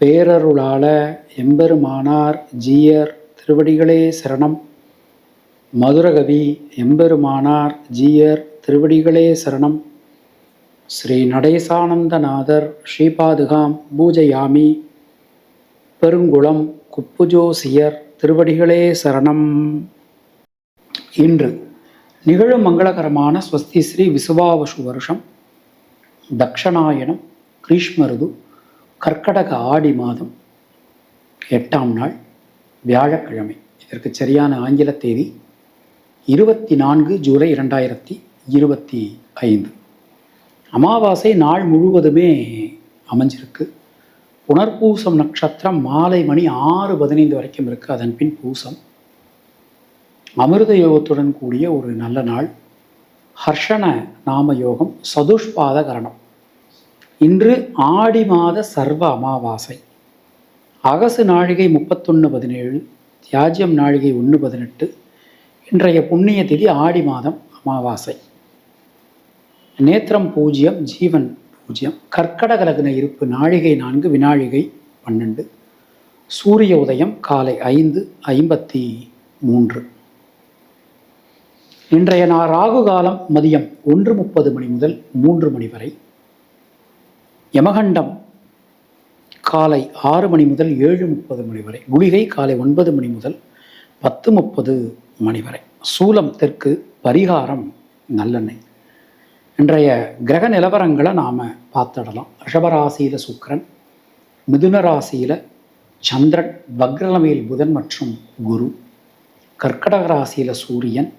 பேரருளால எம்பெருமானார் ஜீயர் திருவடிகளே சரணம். மதுரகவி எம்பெருமானார் ஜீயர் திருவடிகளே சரணம். ஸ்ரீ நடேசானந்தநாதர் ஸ்ரீபாதுகாம் பூஜயாமி. பெருங்குளம் குப்புஜோசியர் திருவடிகளே சரணம். இன்று நிகழும் மங்களகரமான ஸ்வஸ்தி ஸ்ரீ விசுவாவசு வருஷம். தக்ஷணாயனம் கிரீஷ்மருது கர்க்கடக ஆடி மாதம் எட்டாம் நாள் வியாழக்கிழமை. இதற்கு சரியான ஆங்கில தேதி இருபத்தி நான்கு ஜூலை இரண்டாயிரத்தி இருபத்தி ஐந்து. அமாவாசை நாள் முழுவதுமே அமைஞ்சிருக்கு. புனர்பூசம் நட்சத்திரம் மாலை மணி ஆறு பதினைந்து வரைக்கும் இருக்கு. அதன் பின் பூசம். அமிர்த யோகத்துடன் கூடிய ஒரு நல்ல நாள். ஹர்ஷண நாம யோகம் சதுஷ்பாத கரணம். இன்று ஆடி மாத சர்வ அமாவாசை. அகசு நாழிகை முப்பத்தொன்று பதினேழு தியாஜ்யம் நாழிகை ஒன்று பதினெட்டு இன்றைய புண்ணிய திதி ஆடி மாதம் அமாவாசை. நேத்திரம் பூஜ்ஜியம் ஜீவன் பூஜ்ஜியம் கர்க்கடக லக்ன இருப்பு நாழிகை நான்கு வினாழிகை பன்னெண்டு சூரிய உதயம் காலை ஐந்து ஐம்பத்தி மூன்று. இன்றைய நா ராகு காலம் மதியம் ஒன்று முப்பது மணி முதல் மூன்று மணி வரை யமகண்டம். காலை ஆறு மணி முதல் ஏழு முப்பது மணி வரை. குளிகை காலை ஒன்பது மணி முதல் பத்து முப்பது மணி வரை. சூலம் தெற்கு பரிகாரம் நல்லெண்ணெய். இன்றைய கிரக நிலவரங்களை நாம் பார்த்துடலாம். ரிஷபராசியில் சுக்கரன் மிதுன ராசியில் சந்திரன் வக்ரலமையில் புதன் மற்றும் குரு. கர்க்கடக ராசியில் சூரியன்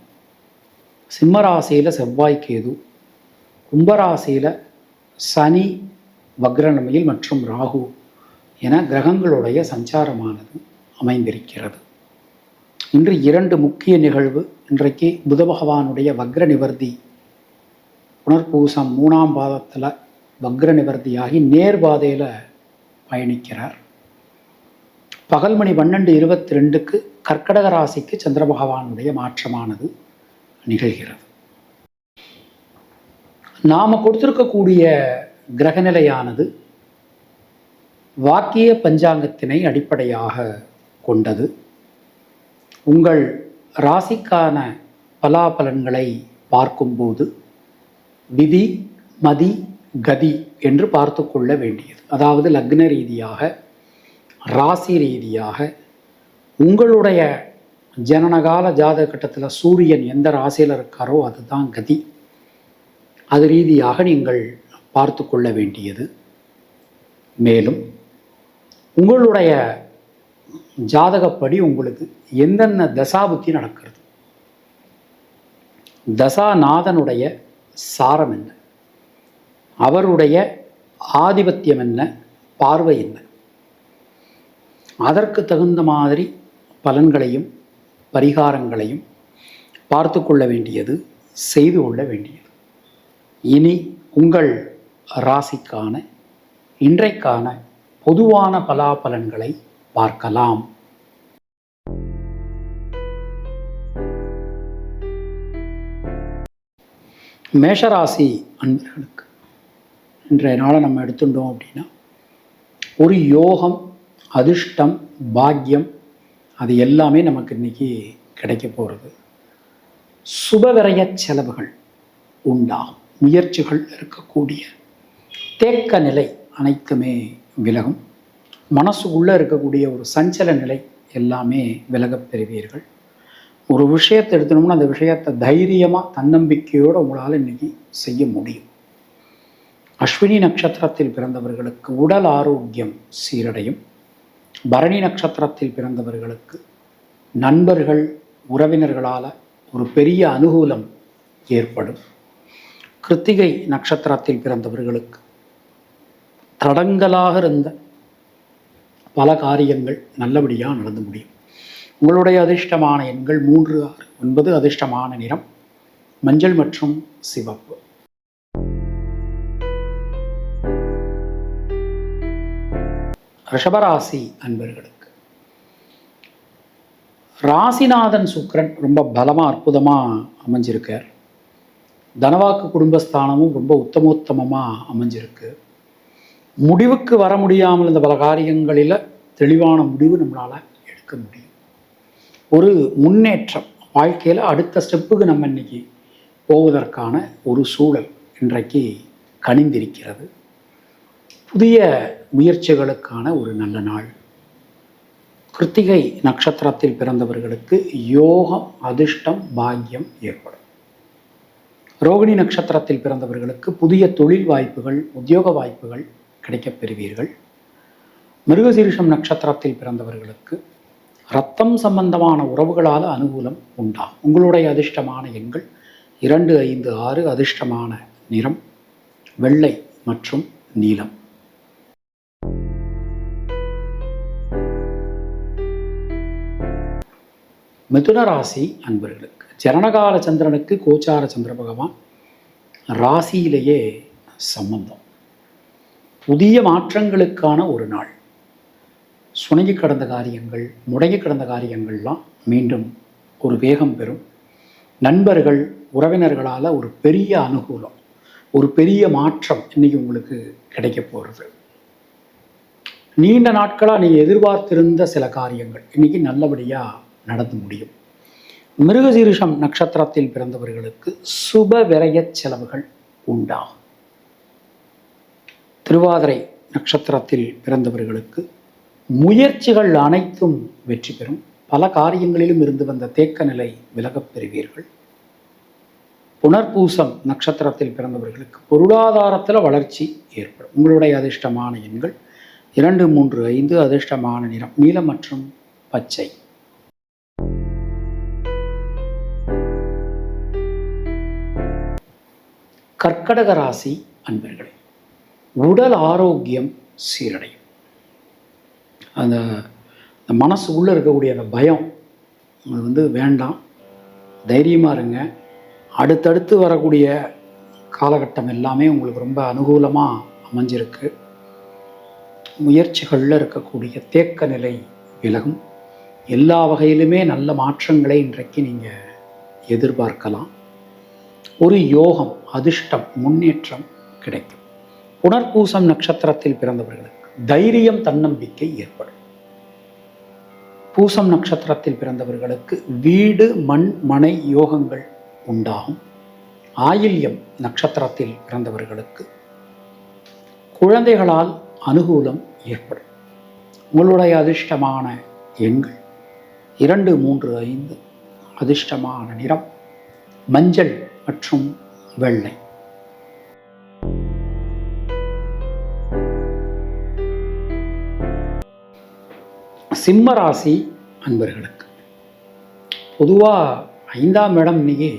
சிம்ம ராசியில் செவ்வாய் கேது கும்பராசியில் சனி வக்ரநிலையில் மற்றும் ராகு என கிரகங்களுடைய சஞ்சாரமானது அமைந்திருக்கிறது. இன்று இரண்டு முக்கிய நிகழ்வு இன்றைக்கு புத பகவானுடைய வக்ர நிவர்த்தி புனர்பூசம் மூணாம் பாதத்தில் வக்ர நிவர்த்தியாகி நேர்பாதையில் பயணிக்கிறார். பகல் மணி பன்னெண்டு இருபத்தி ரெண்டுக்கு கர்க்கடக ராசிக்கு சந்திர பகவானுடைய மாற்றமானது நிகழ்கிறது. நாம் கொடுத்துருக்கக்கூடிய கிரகநிலையானது வாக்கிய பஞ்சாங்கத்தினை அடிப்படையாக கொண்டது. உங்கள் ராசிக்கான பலாபலன்களை பார்க்கும்போது விதி மதி கதி என்று பார்த்து கொள்ள வேண்டியது. அதாவது லக்ன ரீதியாக ராசி ரீதியாக உங்களுடைய ஜனனகால ஜாதக கட்டத்தில் சூரியன் எந்த ராசியில் இருக்காரோ அதுதான் கதி. அது ரீதியாக நீங்கள் பார்த்து கொள்ள வேண்டியது. மேலும் உங்களுடைய ஜாதகப்படி உங்களுக்கு எந்தெந்த தசாபுத்தி நடக்கிறது? தசாநாதனுடைய சாரம் என்ன? அவருடைய ஆதிபத்தியம் என்ன? பார்வை என்ன? அதற்கு தகுந்த மாதிரி பலன்களையும் பரிகாரங்களையும் பார்த்து கொள்ள வேண்டியது செய்து கொள்ள வேண்டியது. இனி உங்கள் ராசிக்கான இன்றைக்கான பொதுவான பலாபலன்களை பார்க்கலாம். மேஷராசி அன்பர்களுக்கு இன்றைய நாளை நம்ம எடுத்துட்டோம் அப்படின்னா ஒரு யோகம் அதிர்ஷ்டம் பாக்கியம் அது எல்லாமே நமக்கு இன்னைக்கு கிடைக்க போகிறது சுபவிரய செலவுகள் உண்டாகும். முயற்சிகள் இருக்கக்கூடிய தேக்க நிலை அனைத்துமே விலகும். மனசுக்குள்ளே இருக்கக்கூடிய ஒரு சஞ்சல நிலை எல்லாமே விலகப் பெறுவீர்கள். ஒரு விஷயத்தை எடுத்தணும்னா அந்த விஷயத்தை தைரியமாக தன்னம்பிக்கையோடு உங்களால் இன்றைக்கி செய்ய முடியும். அஸ்வினி நட்சத்திரத்தில் பிறந்தவர்களுக்கு உடல் ஆரோக்கியம் சீரடையும். பரணி நட்சத்திரத்தில் பிறந்தவர்களுக்கு நண்பர்கள் உறவினர்களால் ஒரு பெரிய அனுகூலம் ஏற்படும். கிருத்திகை நட்சத்திரத்தில் பிறந்தவர்களுக்கு தடங்கலாக இருந்த பல காரியங்கள் நல்லபடியாக நடந்து முடியும். உங்களுடைய அதிர்ஷ்டமான எண்கள் மூன்று ஆறு ஒன்பது அதிர்ஷ்டமான நிறம் மஞ்சள் மற்றும் சிவப்பு. ரிஷபராசி அன்பர்களுக்கு ராசிநாதன் சுக்கிரன் ரொம்ப பலமாக அற்புதமாக அமைஞ்சிருக்கார். தனவாக்கு குடும்பஸ்தானமும் ரொம்ப உத்தமோத்தமமாக அமைஞ்சிருக்கு. முடிவுக்கு வர முடியாமல் இந்த பல காரியங்களில் தெளிவான முடிவு நம்மளால் எடுக்க முடியும். ஒரு முன்னேற்றம் வாழ்க்கையில் அடுத்த ஸ்டெப்புக்கு நம்ம இன்னைக்கு போவதற்கான ஒரு சூழல் இன்றைக்கு கணிந்திருக்கிறது புதிய முயற்சிகளுக்கான ஒரு நல்ல நாள். கிருத்திகை நட்சத்திரத்தில் பிறந்தவர்களுக்கு யோகம் அதிர்ஷ்டம் பாக்கியம் ஏற்படும். ரோகிணி நட்சத்திரத்தில் பிறந்தவர்களுக்கு புதிய தொழில் வாய்ப்புகள் உத்தியோக வாய்ப்புகள் கிடைக்கப் பெறுவீர்கள் மிருகசீரிஷம் நட்சத்திரத்தில் பிறந்தவர்களுக்கு ரத்தம் சம்பந்தமான உறவுகளால் அனுகூலம் உண்டாகும். உங்களுடைய அதிர்ஷ்டமான எண்கள் இரண்டு ஐந்து ஆறு அதிர்ஷ்டமான நிறம் வெள்ளை மற்றும் நீலம். மிதுன ராசி அன்பர்களுக்கு ஜனனகால சந்திரனுக்கு கோச்சார சந்திர பகவான் ராசியிலேயே சம்பந்தம். புதிய மாற்றங்களுக்கான ஒரு நாள். சுணங்கி கடந்த காரியங்கள் முடங்கி கடந்த காரியங்கள்லாம் மீண்டும் ஒரு வேகம் பெறும். நண்பர்கள் உறவினர்களால் ஒரு பெரிய அனுகூலம் ஒரு பெரிய மாற்றம் இன்னைக்கு உங்களுக்கு கிடைக்க போகிறது நீண்ட நாட்களாக நீங்கள் எதிர்பார்த்திருந்த சில காரியங்கள் இன்னைக்கு நல்லபடியாக நடந்து முடியும். மிருகசீரிஷம் நட்சத்திரத்தில் பிறந்தவர்களுக்கு சுப விரய செலவுகள் உண்டாகும். திருவாதிரை நட்சத்திரத்தில் பிறந்தவர்களுக்கு முயற்சிகள் அனைத்தும் வெற்றி பெறும். பல காரியங்களிலும் இருந்து வந்த தேக்க நிலை விலகப் பெறுவீர்கள். புனர்பூசம் நட்சத்திரத்தில் பிறந்தவர்களுக்கு பொருளாதாரத்தில் வளர்ச்சி ஏற்படும். உங்களுடைய அதிர்ஷ்டமான எண்கள் இரண்டு மூன்று ஐந்து அதிர்ஷ்டமான நிறம் நீலம் மற்றும் பச்சை. கர்க்கடக ராசி அன்பர்களே உடல் ஆரோக்கியம் சீரடையும். அந்த அந்த மனசுக்குள்ளே இருக்கக்கூடிய அந்த பயம் அது வந்து வேண்டாம். தைரியமாக இருங்க. அடுத்தடுத்து வரக்கூடிய காலகட்டம் எல்லாமே உங்களுக்கு ரொம்ப அனுகூலமாக அமைஞ்சிருக்கு. முயற்சிகளில் இருக்கக்கூடிய தேக்க நிலை விலகும். எல்லா வகையிலுமே நல்ல மாற்றங்களை இன்றைக்கு நீங்கள் எதிர்பார்க்கலாம். ஒரு யோகம் அதிர்ஷ்டம் முன்னேற்றம் கிடைக்கும். புனர்பூசம் நட்சத்திரத்தில் பிறந்தவர்களுக்கு தைரியம் தன்னம்பிக்கை ஏற்படும். பூசம் நட்சத்திரத்தில் பிறந்தவர்களுக்கு வீடு மண் மனை யோகங்கள் உண்டாகும். ஆயில்யம் நட்சத்திரத்தில் பிறந்தவர்களுக்கு குழந்தைகளால் அனுகூலம் ஏற்படும். உங்களுடைய அதிர்ஷ்டமான எண்கள் இரண்டு மூன்று ஐந்து அதிர்ஷ்டமான நிறம் மஞ்சள் மற்றும் வெள்ளை. சிம்ம ராசி அன்பர்களுக்கு. பொதுவாக ஐந்தாம் இடம் இன்னைக்கு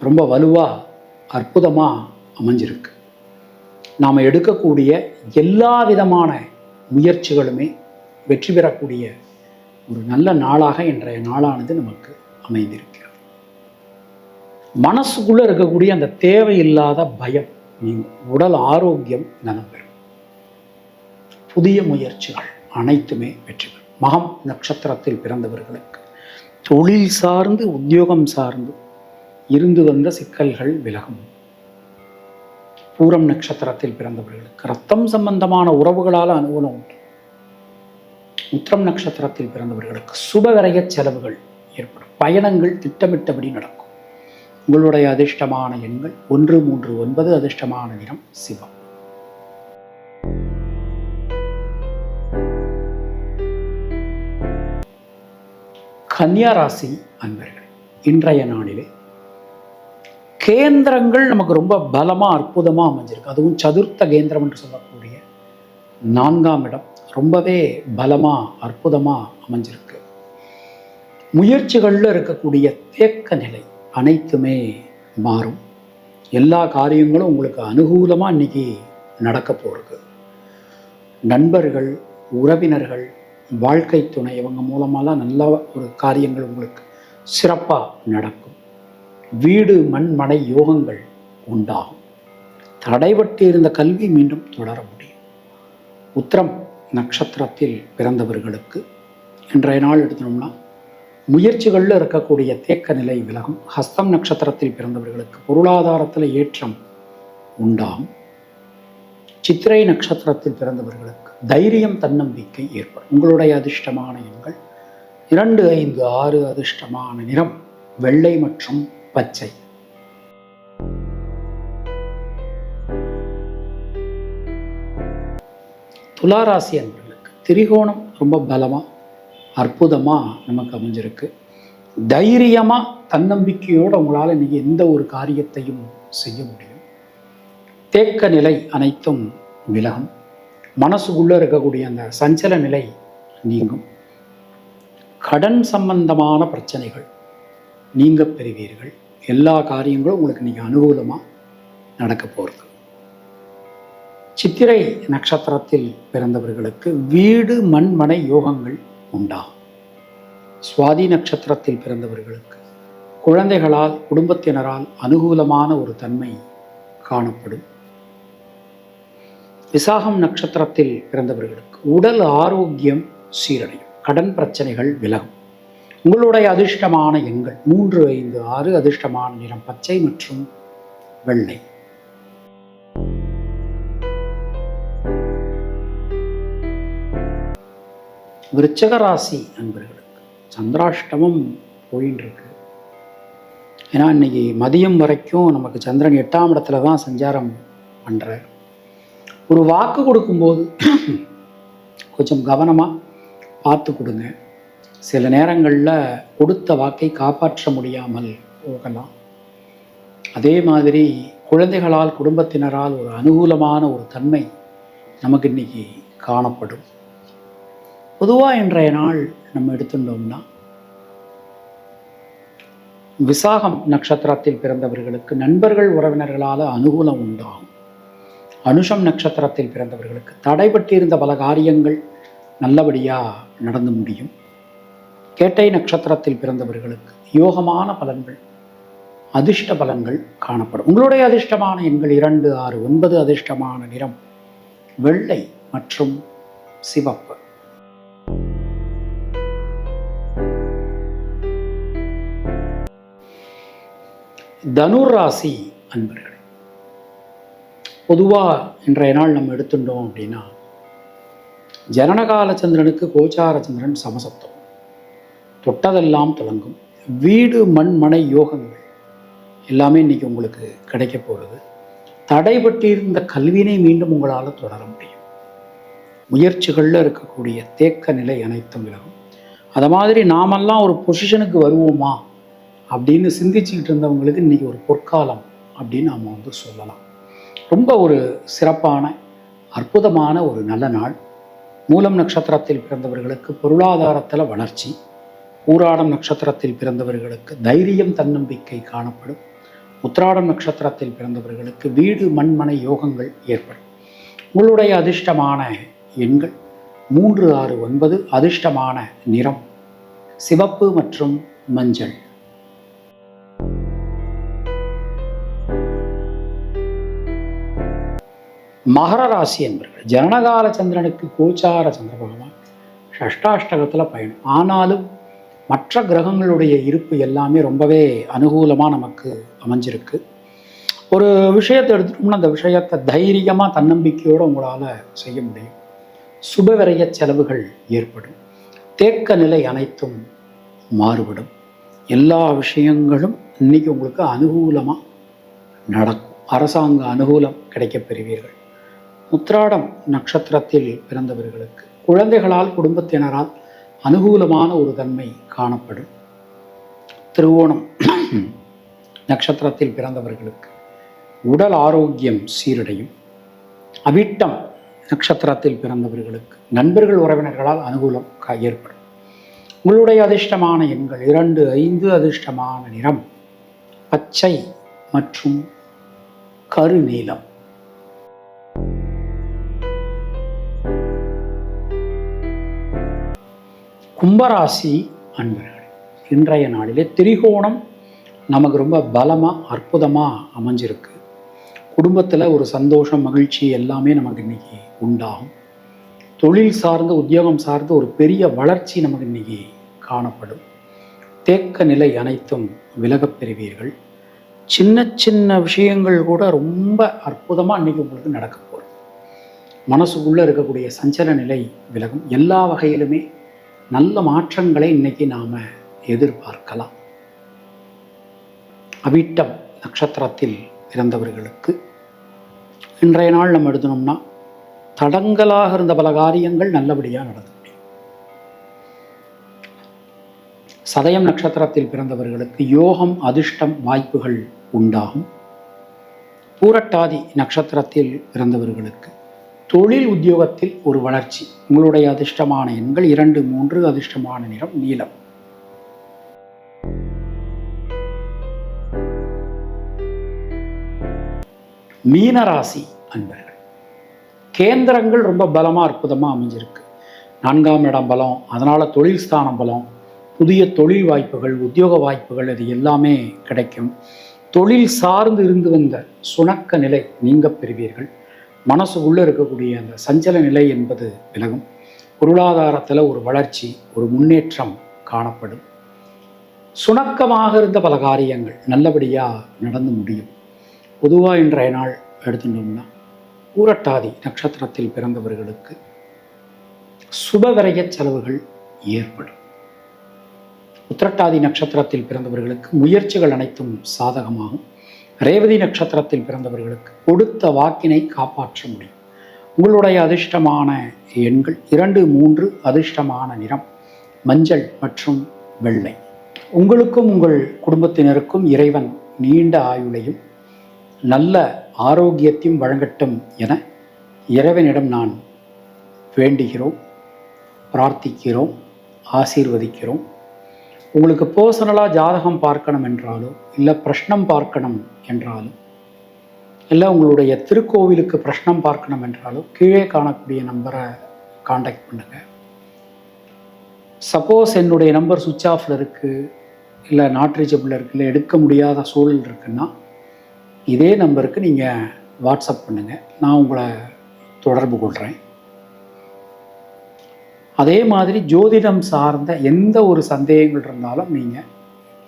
ரொம்ப வலுவாக அற்புதமாக அமைஞ்சிருக்கு. நாம் எடுக்கக்கூடிய எல்லா விதமான முயற்சிகளுமே வெற்றி பெறக்கூடிய ஒரு நல்ல நாளாக இன்றைய நாளானது நமக்கு அமைந்திருக்கிறது. மனசுக்குள்ளே இருக்கக்கூடிய அந்த தேவையில்லாத பயம் நீங்கள் உடல் ஆரோக்கியம் நலம் பெறும். புதிய முயற்சிகள் அனைத்துமே வெற்றி பெறும். மகம் நட்சத்திரத்தில் பிறந்தவர்களுக்கு. தொழில் சார்ந்து உத்தியோகம் சார்ந்து இருந்து வந்த சிக்கல்கள் விலகும். பூரம் நட்சத்திரத்தில் பிறந்தவர்களுக்கு ரத்தம் சம்பந்தமான உறவுகளால் அனுகூலம் உண்டு. உத்திரம் நட்சத்திரத்தில் பிறந்தவர்களுக்கு சுபவிரய செலவுகள் ஏற்படும். பயணங்கள் திட்டமிட்டபடி நடக்கும். உங்களுடைய அதிர்ஷ்டமான எண்கள் ஒன்று மூன்று ஒன்பது அதிர்ஷ்டமான நிறம் சிவம். கன்னியா ராசி அன்பர்கள் இன்றைய நாளிலே கேந்திரங்கள் நமக்கு ரொம்ப பலமாக அற்புதமாக அமைஞ்சிருக்கு. அதுவும் சதுர்த்த கேந்திரம் என்று சொல்லக்கூடிய நான்காம் இடம் ரொம்பவே பலமாக அற்புதமாக அமைஞ்சிருக்கு. முயற்சிகளில் இருக்கக்கூடிய தேக்க நிலை அனைத்துமே மாறும். எல்லா காரியங்களும் உங்களுக்கு அனுகூலமாக இன்னைக்கு நடக்க போகிறது நண்பர்கள் உறவினர்கள் வாழ்க்கை துணை இவங்க மூலமாலாம் நல்ல ஒரு காரியங்கள் உங்களுக்கு சிறப்பாக நடக்கும். வீடு மண் மனை யோகங்கள் உண்டாகும். தடைபட்டு இருந்த கல்வி மீண்டும் தொடர முடியும். உத்திரம் நட்சத்திரத்தில் பிறந்தவர்களுக்கு இன்றைய நாள் எடுத்தோம்னா முயற்சிகளில் இருக்கக்கூடிய தேக்க நிலை விலகும். ஹஸ்தம் நட்சத்திரத்தில் பிறந்தவர்களுக்கு பொருளாதாரத்தில் ஏற்றம் உண்டாகும். சித்திரை நட்சத்திரத்தில் பிறந்தவர்களுக்கு தைரியம் தன்னம்பிக்கை ஏற்படும். உங்களுடைய அதிர்ஷ்டமான எண்கள் இரண்டு ஐந்து ஆறு அதிர்ஷ்டமான நிறம் வெள்ளை மற்றும் பச்சை. துளாராசி அன்பர்களுக்கு திரிகோணம் ரொம்ப பலமாக அற்புதமாக நமக்கு அமைஞ்சிருக்கு. தைரியமாக தன்னம்பிக்கையோடு உங்களால் இன்னைக்கு எந்த ஒரு காரியத்தையும் செய்ய முடியும் தேக்க நிலை அனைத்தும் விலகும். மனசுக்குள்ளே இருக்கக்கூடிய அந்த சஞ்சல நிலை நீங்கும். கடன் சம்பந்தமான பிரச்சனைகள் நீங்க பெறுவீர்கள். எல்லா காரியங்களும் உங்களுக்கு நீங்கள் அனுகூலமாக நடக்க போகிறது சித்திரை நட்சத்திரத்தில் பிறந்தவர்களுக்கு வீடு மண்மனை யோகங்கள் உண்டாகும் சுவாதி நட்சத்திரத்தில் பிறந்தவர்களுக்கு குழந்தைகளால் குடும்பத்தினரால் அனுகூலமான ஒரு தன்மை காணப்படும். விசாகம் நட்சத்திரத்தில் பிறந்தவர்களுக்கு உடல் ஆரோக்கியம் சீரடையும். கடன் பிரச்சனைகள் விலகும். உங்களுடைய அதிர்ஷ்டமான எண்கள் மூன்று ஐந்து ஆறு அதிர்ஷ்டமான நிறம் பச்சை மற்றும் வெள்ளை. விருச்சகராசி ராசி சந்திராஷ்டமம் போயின்னு இருக்கு ஏன்னா இன்னைக்கு மதியம் வரைக்கும் நமக்கு சந்திரன் எட்டாம் இடத்துல தான் சஞ்சாரம் பண்ணுறார் ஒரு வாக்கு கொடுக்கும்போது கொஞ்சம் கவனமாக பார்த்து கொடுங்க. சில நேரங்களில் கொடுத்த வாக்கை காப்பாற்ற முடியாமல் போகலாம். அதே மாதிரி குழந்தைகளால் குடும்பத்தினரால் ஒரு அனுகூலமான ஒரு தன்மை நமக்கு இன்னைக்கு காணப்படும். பொதுவாக இன்றைய நாள் நம்ம எடுத்துட்டோம்னா விசாகம் நட்சத்திரத்தில் பிறந்தவர்களுக்கு நண்பர்கள் உறவினர்களால் அனுகூலம் உண்டாகும். அனுஷம் நட்சத்திரத்தில் பிறந்தவர்களுக்கு தடைபட்டிருந்த பல காரியங்கள் நல்லபடியாக நடந்து முடியும். கேட்டை நட்சத்திரத்தில் பிறந்தவர்களுக்கு யோகமான பலன்கள் அதிர்ஷ்ட பலன்கள் காணப்படும். உங்களுடைய அதிர்ஷ்டமான எண்கள் இரண்டு ஆறு ஒன்பது அதிர்ஷ்டமான நிறம் வெள்ளை மற்றும் சிவப்பு. தனுர் ராசி அன்பர்கள் பொதுவாக இன்றைய நாள் நம்ம எடுத்துட்டோம் அப்படின்னா ஜனனகால சந்திரனுக்கு கோச்சார சந்திரன் சமசப்தம். தொட்டதெல்லாம் தொடங்கும் வீடு மண் மனை யோகங்கள் எல்லாமே இன்றைக்கி உங்களுக்கு கிடைக்க போகிறது தடைபட்டிருந்த கல்வினை மீண்டும் உங்களால் தொடர முடியும். முயற்சிகளில் இருக்கக்கூடிய தேக்க நிலை அனைத்தும் விலகும். அதை மாதிரி நாமெல்லாம் ஒரு பொசிஷனுக்கு வருவோமா அப்படின்னு சிந்திச்சுக்கிட்டு இருந்தவங்களுக்கு இன்றைக்கி ஒரு பொற்காலம் அப்படின்னு நாம் வந்து சொல்லலாம். ரொம்ப ஒரு சிறப்பான அற்புதமான ஒரு நல்ல நாள். மூலம் நட்சத்திரத்தில் பிறந்தவர்களுக்கு பொருளாதாரத்தில் வளர்ச்சி. ஊராடம் நட்சத்திரத்தில் பிறந்தவர்களுக்கு தைரியம் தன்னம்பிக்கை காணப்படும். உத்திராடம் நட்சத்திரத்தில் பிறந்தவர்களுக்கு வீடு மண்மனை யோகங்கள் ஏற்படும். உங்களுடைய அதிர்ஷ்டமான எண்கள் மூன்று ஆறு ஒன்பது அதிர்ஷ்டமான நிறம் சிவப்பு மற்றும் மஞ்சள். மகர ராசி என்பர்கள். ஜனனகால சந்திரனுக்கு கோச்சார சந்திர பகவான் ஷஷ்டாஷ்டகத்தில் பயணம். ஆனாலும் மற்ற கிரகங்களுடைய இருப்பு எல்லாமே ரொம்பவே அனுகூலமாக நமக்கு அமைஞ்சிருக்கு. ஒரு விஷயத்தை எடுத்துட்டோம்னா அந்த விஷயத்தை தைரியமாக தன்னம்பிக்கையோடு உங்களால் செய்ய முடியும். சுபவிரைய செலவுகள் ஏற்படும். தேக்க நிலை அனைத்தும் மாறுபடும். எல்லா விஷயங்களும் இன்னைக்கு உங்களுக்கு அனுகூலமாக நடக்கும். அரசாங்க அனுகூலம் கிடைக்கப் பெறுவீர்கள். முத்திராடம் நட்சத்திரத்தில் பிறந்தவர்களுக்கு. குழந்தைகளால் குடும்பத்தினரால் அனுகூலமான ஒரு தன்மை காணப்படும். திருவோணம் நட்சத்திரத்தில் பிறந்தவர்களுக்கு உடல் ஆரோக்கியம் சீரடையும். அவிட்டம் நட்சத்திரத்தில் பிறந்தவர்களுக்கு நண்பர்கள் உறவினர்களால் அனுகூலம் ஏற்படும். உங்களுடைய அதிர்ஷ்டமான எண்கள் இரண்டு ஐந்து அதிர்ஷ்டமான நிறம் பச்சை மற்றும் கருநீலம். கும்பராசி அன்பர்கள் இன்றைய நாளிலே திரிகோணம் நமக்கு ரொம்ப பலமாக அற்புதமாக அமைஞ்சிருக்கு. குடும்பத்தில் ஒரு சந்தோஷம் மகிழ்ச்சி எல்லாமே நமக்கு இன்றைக்கி உண்டாகும். தொழில் சார்ந்த உத்தியோகம் சார்ந்த ஒரு பெரிய வளர்ச்சி நமக்கு இன்றைக்கி காணப்படும். தேக்க நிலை அனைத்தும் விலகப் பெறுவீர்கள். சின்ன சின்ன விஷயங்கள் கூட ரொம்ப அற்புதமாக இன்றைக்கி உங்களுக்கு நடக்க போகுது. மனசுக்குள்ளே இருக்கக்கூடிய சஞ்சல நிலை விலகும். எல்லா வகையிலுமே நல்ல மாற்றங்களை இன்னைக்கு நாம் எதிர்பார்க்கலாம். அவிட்டம் நட்சத்திரத்தில் பிறந்தவர்களுக்கு இன்றைய நாள் நம்ம எழுதணும்னா தடங்கலாக இருந்த பல காரியங்கள் நல்லபடியாக நடந்து முடியும். சதயம் நட்சத்திரத்தில் பிறந்தவர்களுக்கு யோகம் அதிர்ஷ்டம் வாய்ப்புகள் உண்டாகும். பூரட்டாதி நட்சத்திரத்தில் பிறந்தவர்களுக்கு தொழில் உத்தியோகத்தில் ஒரு வளர்ச்சி. உங்களுடைய அதிர்ஷ்டமான எண்கள் இரண்டு மூன்று அதிர்ஷ்டமான நிறம் நீலம். மீனராசி அன்பர்கள். கேந்திரங்கள் ரொம்ப பலமாக அற்புதமாக அமைஞ்சிருக்கு. நான்காம் இடம் பலம் அதனால் தொழில் ஸ்தானம் பலம் புதிய தொழில் வாய்ப்புகள் உத்தியோக வாய்ப்புகள் இது எல்லாமே கிடைக்கும். தொழில் சார்ந்து இருந்து வந்த சுணக்க நிலை நீங்க பெறுவீர்கள். மனசுக்குள்ளே இருக்கக்கூடிய அந்த சஞ்சல நிலை என்பது விலகும். பொருளாதாரத்தில் ஒரு வளர்ச்சி ஒரு முன்னேற்றம் காணப்படும். சுணக்கமாக இருந்த பல காரியங்கள் நல்லபடியாக நடந்து முடியும். பொதுவாக இன்றைய நாள் எடுத்துட்டோம்னா ஊரட்டாதி நட்சத்திரத்தில் பிறந்தவர்களுக்கு சுபவிரய செலவுகள் ஏற்படும். உத்திரட்டாதி நட்சத்திரத்தில் பிறந்தவர்களுக்கு முயற்சிகள் அனைத்தும் சாதகமாகும். ரேவதி நட்சத்திரத்தில் பிறந்தவர்களுக்கு கொடுத்த வாக்கினை காப்பாற்ற முடியும். உங்களுடைய அதிர்ஷ்டமான எண்கள் இரண்டு மூன்று அதிர்ஷ்டமான நிறம் மஞ்சள் மற்றும் வெள்ளை. உங்களுக்கும் உங்கள் குடும்பத்தினருக்கும் இறைவன் நீண்ட ஆயுளையும் நல்ல ஆரோக்கியத்தையும் வழங்கட்டும் என இறைவனிடம் நான் வேண்டுகிறோம் பிரார்த்திக்கிறோம் ஆசீர்வதிக்கிறோம். உங்களுக்கு பர்சனலாக ஜாதகம் பார்க்கணும் என்றாலோ இல்லை பிரஷ்னம் பார்க்கணும் என்றாலும் இல்லை உங்களுடைய திருக்கோவிலுக்கு பிரஷ்னம் பார்க்கணும் என்றாலும் கீழே காணக்கூடிய நம்பரை காண்டாக்ட் பண்ணுங்கள் சப்போஸ் என்னுடைய நம்பர் சுவிட்ச் ஆஃபில் இருக்குது இல்லை நாட் ரீச்சபிள் இருக்குது இல்லை எடுக்க முடியாத சூழல் இருக்குன்னா இதே நம்பருக்கு நீங்கள் வாட்ஸ்அப் பண்ணுங்கள் நான் உங்களை தொடர்பு கொள்கிறேன் அதே மாதிரி ஜோதிடம் சார்ந்த எந்த ஒரு சந்தேகங்கள் இருந்தாலும் நீங்கள்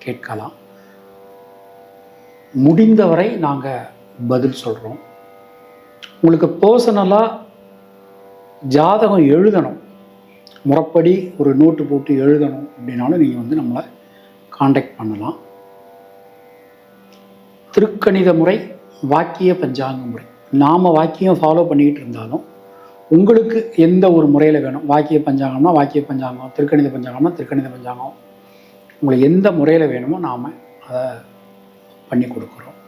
கேட்கலாம். முடிந்தவரை நாங்கள் பதில் சொல்கிறோம் உங்களுக்கு பர்சனலாக ஜாதகம் எழுதணும். முறைப்படி ஒரு நோட்டு போட்டு எழுதணும் அப்படின்னாலும் நீங்கள் வந்து நம்மளை காண்டாக்ட் பண்ணலாம். திருக்கணித முறை வாக்கிய பஞ்சாங்க முறை. நாம் வாக்கியம் ஃபாலோ பண்ணிக்கிட்டு இருந்தாலும் உங்களுக்கு எந்த ஒரு முறையில் வேணும்? வாக்கிய பஞ்சாங்கம்னா வாக்கிய பஞ்சாங்கம் திருக்கணித பஞ்சாங்கம்னா திருக்கணித பஞ்சாங்கம்? உங்களுக்கு எந்த முறையில் வேணுமோ நாம் அதை பண்ணி கொடுக்குறோம்.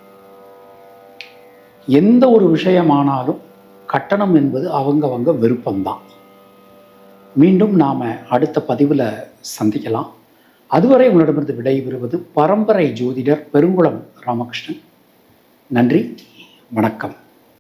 எந்த ஒரு விஷயமானாலும் கட்டணம் என்பது அவங்கவங்க விருப்பம்தான். மீண்டும் நாம் அடுத்த பதிவில் சந்திக்கலாம். அதுவரை உங்களிடமிருந்து விடைபெறுவது பரம்பரை ஜோதிடர் பெருங்குளம் ராமகிருஷ்ணன். நன்றி வணக்கம்.